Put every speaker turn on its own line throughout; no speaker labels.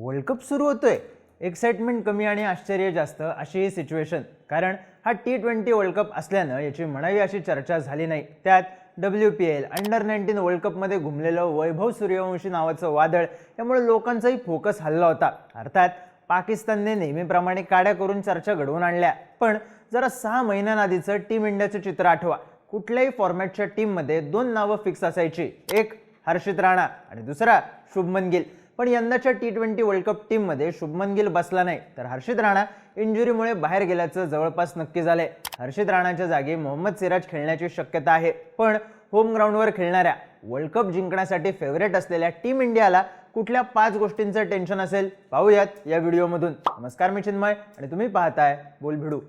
World cup सुरू होतोय. Excitement कमी आणि आश्चर्य जास्त अशी ही सिच्युएशन कारण हा टी ट्वेंटी वर्ल्ड कप असल्यानं याची म्हणावी अशी चर्चा झाली नाही. त्यात W P L under nineteen world कपमध्ये घुमलेलं वैभव सूर्यवंशी नावाचं वादळ यामुळे लोकांचाही फोकस हल्ला होता. अर्थात पाकिस्तानने नेहमीप्रमाणे काड्या करून चर्चा घडवून आणल्या. पण जरा सहा महिन्यांआधीचं टीम इंडियाचं चित्र आठवा. कुठल्याही फॉर्मॅटच्या टीममध्ये दोन नावं फिक्स असायची. एक हर्षित राणा आणि दुसरा शुभमन गिल. पण यंदाच्या टी ट्वेंटी वर्ल्ड कप टीममध्ये शुभमन गिल बसला नाही. तर हर्षित राणा इंजुरीमुळे बाहेर गेल्याचं जवळपास नक्की झालंय. हर्षित राणाच्या जागी मोहम्मद सिराज खेळण्याची शक्यता आहे. पण होम ग्राउंडवर खेळणाऱ्या वर्ल्ड कप जिंकण्यासाठी फेवरेट असलेल्या टीम इंडियाला कुठल्या पाच गोष्टींचं टेन्शन असेल? पाहूयात या व्हिडिओमधून. नमस्कार मी चिन्मय आणि तुम्ही पाहताय बोल भिडू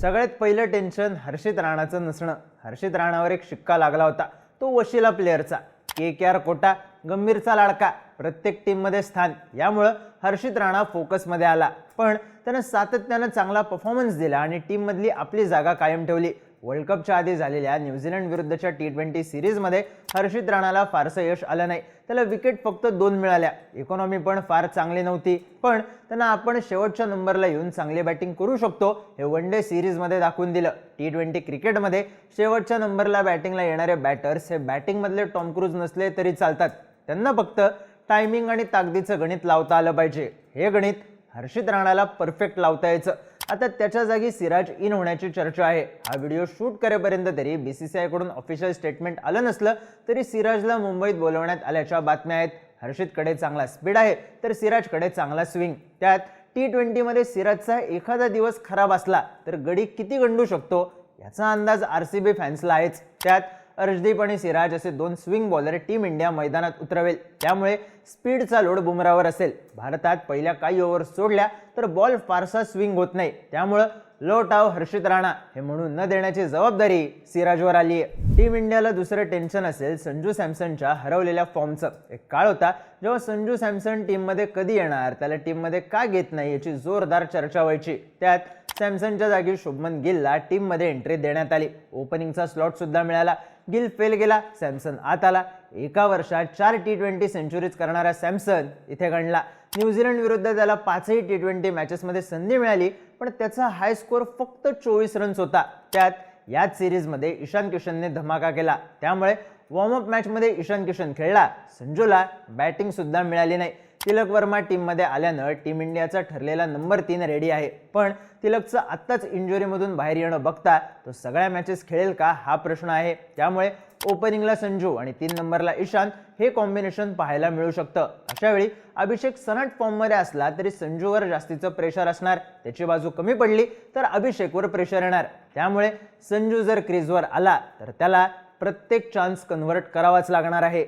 सगळ्यात पहिलं टेन्शन हर्षित राणाचं नसणं. हर्षित राणावर एक शिक्का लागला होता. तो वशिला प्लेअरचा के के आर कोटा गंभीरचा लाडका प्रत्येक टीममध्ये स्थान. यामुळं हर्षित राणा फोकसमध्ये आला. पण त्यानं सातत्यानं चांगला परफॉर्मन्स दिला आणि टीममधली आपली जागा कायम ठेवली. वर्ल्ड कपच्या आधी झालेल्या न्यूझीलंड विरुद्धच्या टी ट्वेंटी सिरीजमध्ये हर्षित राणाला फारसं यश आलं नाही. त्याला विकेट फक्त दोन मिळाल्या. इकॉनॉमी पण फार चांगली नव्हती. पण त्यांना आपण शेवटच्या नंबरला येऊन चांगली बॅटिंग करू शकतो हे वन डे सिरीजमध्ये दाखवून दिलं. टी ट्वेंटी क्रिकेटमध्ये शेवटच्या नंबरला बॅटिंगला येणारे बॅटर्स हे बॅटिंगमधले टॉम क्रूज नसले तरी चालतात. त्यांना फक्त टायमिंग आणि ताकदीचं गणित लावता आलं पाहिजे. हे गणित हर्षित राणाला परफेक्ट लावता यायचं. आता त्याच्या जागी सिराज इन होण्याची चर्चा आहे. हा व्हिडिओ शूट करेपर्यंत तरी बी सी सी आयकडून ऑफिशियल स्टेटमेंट आलं नसलं तरी सिराजला मुंबईत बोलवण्यात आल्याच्या बातम्या आहेत. हर्षितकडे चांगला स्पीड आहे तर सिराजकडे चांगला स्विंग त्यात टी ट्वेंटीमध्ये सिराजचा एखादा दिवस खराब असला तर गडी किती गंडू शकतो याचा अंदाज आर सी बी फॅन्सला आहेच. त्यात अर्शदीप आणि सिराज असे दोन स्विंग बॉलर टीम इंडिया मैदानात उतरवेल. त्यामुळे स्पीडचा लोड बुमरावर असेल. भारतात पहिल्या काही ओव्हर सोडल्या तर बॉल फारसा स्विंग होत नाही. त्यामुळं लो टाव हर्षित राणा हे म्हणून न देण्याची जबाबदारी सिराजवर आली आहे. टीम इंडियाला दुसरं टेन्शन असेल संजू सॅमसनच्या हरवलेल्या फॉर्मचं एक काळ होता जेव्हा संजू सॅमसन टीममध्ये कधी येणार त्याला टीममध्ये का घेत नाही याची जोरदार चर्चा व्हायची. त्यात सॅमसनच्या जागी शुभमन गिलला टीममध्ये एंट्री देण्यात आली. ओपनिंगचा स्लॉटसुद्धा मिळाला. गिल फेल गेला. सॅमसन आत आला. एका वर्षात चार टी ट्वेंटी सेंचुरीज करणारा सॅमसन इथे गणला. न्यूझीलंड विरुद्ध त्याला पाचही टी ट्वेंटी मॅचेसमध्ये संधी मिळाली पण त्याचा हाय स्कोअर फक्त चोवीस रन्स होता. त्यात याच सिरीजमध्ये ईशान किशनने धमाका केला. त्यामुळे वॉर्मअप मॅचमध्ये ईशान किशन खेळला. संजूला बॅटिंगसुद्धा मिळाली नाही. तिलक वर्मा टीममध्ये आल्यानं टीम इंडियाचा ठरलेला नंबर तीन रेडी आहे. पण तिलकचं आत्ताच इंजुरीमधून बाहेर येणं बघता तो सगळ्या मॅचेस खेळेल का हा प्रश्न आहे. त्यामुळे ओपनिंगला संजू आणि तीन नंबरला ईशान हे कॉम्बिनेशन पाहायला मिळू शकतं. अशा वेळी अभिषेक सनट फॉर्ममध्ये असला तरी संजूवर जास्तीचं प्रेशर असणार. त्याची बाजू कमी पडली तर अभिषेकवर प्रेशर येणार. त्यामुळे संजू जर क्रीजवर आला तर त्याला प्रत्येक चान्स कन्व्हर्ट करावाच लागणार आहे.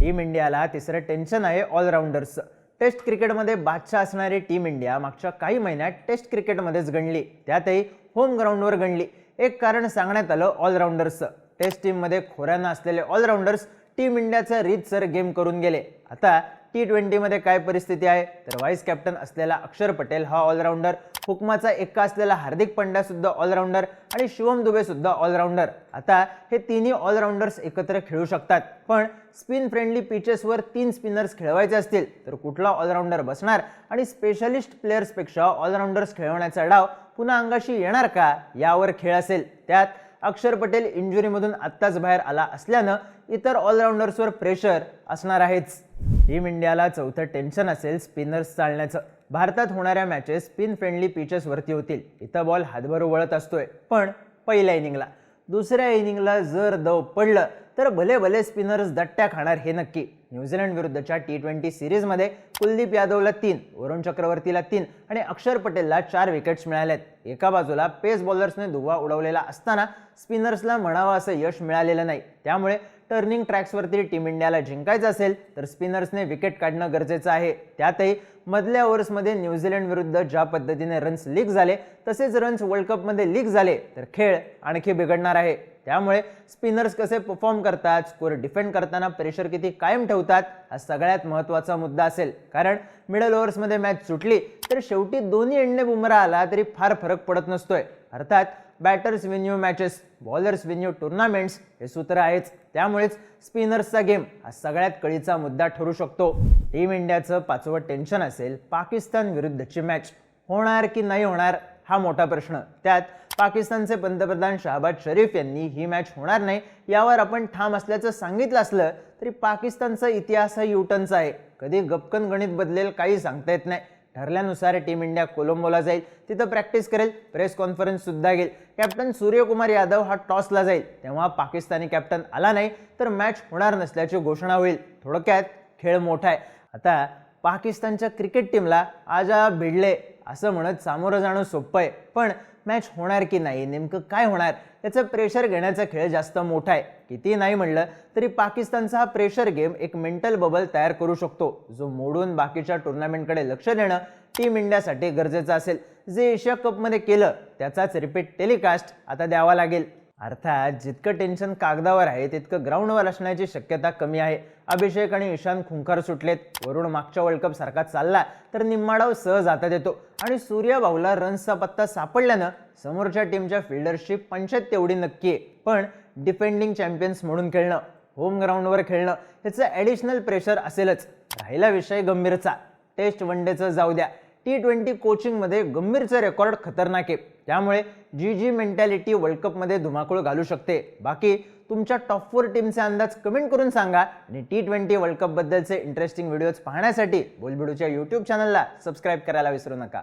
टीम इंडियाला तिसरं टेन्शन आहे ऑलराऊंडर्सचं टेस्ट क्रिकेटमध्ये बादशाह असणारी टीम इंडिया मागच्या काही महिन्यात टेस्ट क्रिकेटमध्येच गणली. त्यातही होम ग्राउंडवर गणली. एक कारण सांगण्यात आलं ऑलराऊंडर्सचं टेस्ट टीममध्ये खोऱ्यांना असलेले ऑलराऊंडर्स टीम इंडियाचा रीतसर गेम करून गेले. आता टी ट्वेंटीमध्ये काय परिस्थिती आहे? तर व्हाईस कॅप्टन असलेला अक्षर पटेल हा ऑलराऊंडर हुकमाचा एक्का असलेला हार्दिक पंड्या सुद्धा ऑलराऊंडर आणि शिवम दुबे सुद्धा ऑलराऊंडर आता हे तिन्ही ऑलराऊंडर्स एकत्र खेळू शकतात. पण स्पिन फ्रेंडली पिचेसवर तीन स्पिनर्स खेळवायचे असतील तर कुठला ऑलराऊंडर बसणार? आणि स्पेशलिस्ट प्लेयर्सपेक्षा ऑलराऊंडर्स खेळवण्याचा डाव पुन्हा अंगाशी येणार का? यावर खेळ असेल. त्यात अक्षर पटेल इंजुरीमधून आत्ताच बाहेर आला असल्यानं इतर ऑलराऊंडर्सवर प्रेशर असणार आहेच. टीम इंडियाला चौथं टेन्शन असेल स्पिनर्स चालण्याचं. भारतात होणाऱ्या मॅचेस स्पिन फ्रेंडली पिचेसवरती होतील. इथं बॉल हातभर वळत असतोय. पण पहिल्या इनिंगला दुसऱ्या इनिंगला जर दव पडलं तर भले भले स्पिनर्स दट्ट्या खाणार हे नक्की. न्यूझीलंड विरुद्धच्या टी ट्वेंटी सिरीजमध्ये कुलदीप यादवला तीन वरुण चक्रवर्तीला तीन आणि अक्षर पटेलला चार विकेट्स मिळाल्यात एका बाजूला पेस बॉलर्सने धुवा उडवलेला असताना स्पिनर्सला म्हणावं असं यश मिळालेलं नाही. त्यामुळे टर्निंग ट्रॅक्सवरती टीम इंडियाला जिंकायचं असेल तर स्पिनर्सने विकेट काढणं गरजेचं आहे. त्यातही मधल्या ओव्हर्समध्ये न्यूझीलंड विरुद्ध ज्या पद्धतीने रन्स लीक झाले तसेच रन्स वर्ल्ड कपमध्ये लीक झाले तर खेळ आणखी बिघडणार आहे. त्यामुळे स्पिनर्स कसे परफॉर्म करतात स्कोर डिफेंड करताना प्रेशर किती कायम ठेवतात हा सगळ्यात महत्त्वाचा मुद्दा असेल. कारण मिडल ओव्हर्समध्ये मॅच सुटली तर शेवटी दोन्ही एंडने बुमरा आला तरी फार फरक पडत नसतोय. अर्थात batters win you matches bowlers win you tournaments हे सूत्र आहेच. त्यामुळेच स्पिनर्सचा गेम हा सगळ्यात कळीचा मुद्दा ठरू शकतो. टीम इंडियाचं पाचवं टेन्शन असेल पाकिस्तान विरुद्धची मॅच होणार की नाही होणार हा मोठा प्रश्न. त्यात पाकिस्तानचे पंतप्रधान शहबाज शरीफ यांनी ही मॅच होणार नाही यावर आपण ठाम असल्याचं सांगितलं असलं तरी पाकिस्तानचा इतिहास हा युटनचा आहे. कधी गपकन गणित बदलेल काही सांगता येत नाही. ठरल्यानुसार टीम इंडिया कोलंबोला जाईल. तिथं प्रॅक्टिस करेल प्रेस कॉन्फरन्ससुद्धा घेईल. कॅप्टन सूर्यकुमार यादव हा टॉसला जाईल. तेव्हा पाकिस्तानी कॅप्टन आला नाही तर मॅच होणार नसल्याची घोषणा होईल. थोडक्यात खेळ मोठा आहे. आता पाकिस्तानच्या क्रिकेट टीमला आजा भिडले. असं म्हणत सामोरं जाणं सोपं आहे. पण मॅच होणार की नाही नेमकं काय होणार याचं प्रेशर घेण्याचा खेळ जास्त मोठा आहे. किती नाही म्हणलं तरी पाकिस्तानचा हा प्रेशर गेम एक मेंटल बबल तयार करू शकतो जो मोडून बाकीच्या टुर्नामेंटकडे लक्ष देणं टीम इंडियासाठी गरजेचं असेल. जे एशिया कपमध्ये केलं त्याचाच रिपीट टेलिकास्ट आता द्यावा लागेल. अर्थात जितकं टेन्शन कागदावर आहे तितकं ग्राउंडवर असण्याची शक्यता कमी आहे. अभिषेक आणि ईशान खुंखार सुटलेत. वरून मागच्या वर्ल्ड कप सारखा चालला तर निम्माडाव सहज आता येतो. आणि सूर्य भाऊला रन्सचा पत्ता सापडल्यानं समोरच्या टीमच्या फिल्डरशी पंचायत तेवढी नक्की आहे. पण डिफेंडिंग चॅम्पियन्स म्हणून खेळणं होम ग्राउंडवर खेळणं ह्याचं ॲडिशनल प्रेशर असेलच. राहिला विषय गंभीरचा. टेस्ट वन डेचं जाऊ द्या. टी ट्वेंटी कोचिंगमध्ये गंभीरचं रेकॉर्ड खतरनाक आहे. त्यामुळे जी जी मेंटॅलिटी वर्ल्ड कपमध्ये धुमाकूळ घालू शकते. बाकी तुमच्या टॉप फोर टीमचे अंदाज कमेंट करून सांगा आणि टी ट्वेंटी वर्ल्ड कपबद्दलचे इंटरेस्टिंग व्हिडिओज पाहण्यासाठी बोलबिडूच्या यूट्यूब चॅनलला सबस्क्राईब करायला विसरू नका.